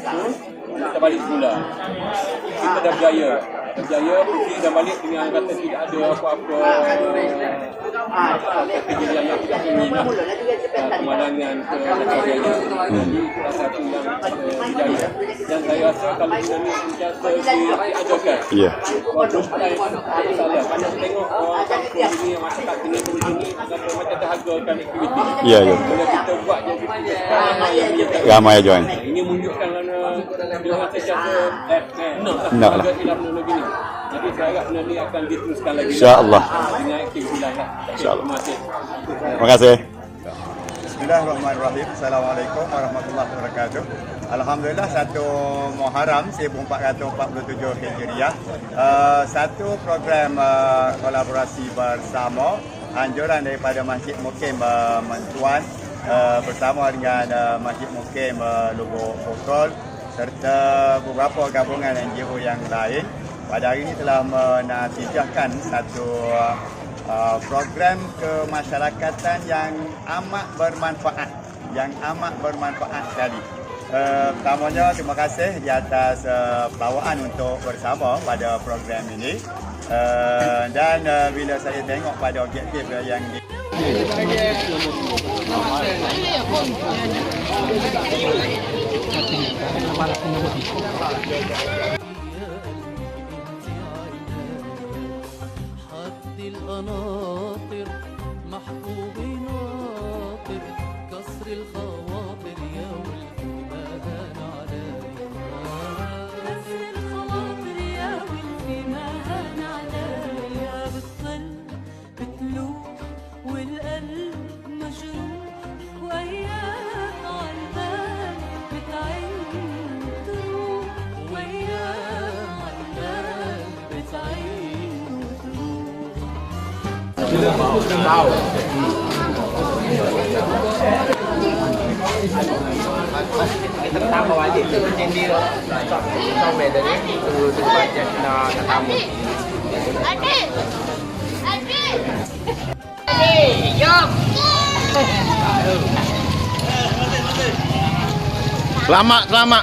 tu kita balik semula. Kita dah berjaya. Berjaya pergi dan balik dengan kata tidak ada apa-apa apa kejadian yang tidak ingin lah. Kemalangan ke dan sebagainya. Jadi salah satu yang kita berjaya. Dan saya rasa kalau kita ni sentiasa diajarkan. Ya. Waktu time ada salah. Banyak tengok orang kampung ni, masyarakat kena begini, kata macam terhagakan aktiviti. Ya, ya. Bila kita buat jadi ramai yang menyertai. Ramai yang join. Ini menunjukkan mana dia orang sentiasa eh, eh, nak lah. Lah. Jadi saya harap benda ni akan diteruskan lagi. InsyaAllah. Dengan aktiviti lain lah. InsyaAllah. Terima kasih. Terima kasih. Bismillahirrahmanirrahim. Assalamualaikum warahmatullahi wabarakatuh. Alhamdulillah satu Muharram 1447 Hijriah. Uh, satu program uh, kolaborasi bersama anjuran daripada Masjid Mukim uh, Mentuan uh, bersama dengan uh, Masjid Mukim uh, Lubuk Pokol serta beberapa gabungan NGO yang lain pada hari ini telah menatijahkan satu uh, uh, program kemasyarakatan yang amat bermanfaat yang amat bermanfaat sekali. Uh, pertamanya terima kasih di atas uh, bawaan untuk bersama pada program ini. Uh, dan uh, bila saya tengok pada objektif yang di حد القناطر محبوبين tháng tám mà chị từ trên đi. Rồi sau về đấy từ từ bảy giờ là tháng tám rồi anh đi. Anh đi. Đi dâm lama lama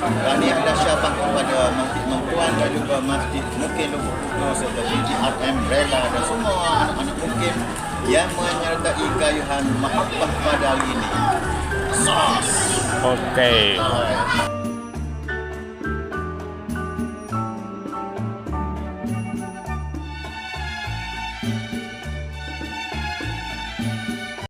Kelantan mengucapkan tahniah dahsyatah kepada Masjid Mempuan dan juga Masjid Mungkin Lubuk Putus serta GRM Rela dan semua anak-anak mungkin yang menyertai kayuhan mahabbah pada hari ini. Sos! Okey. Alright.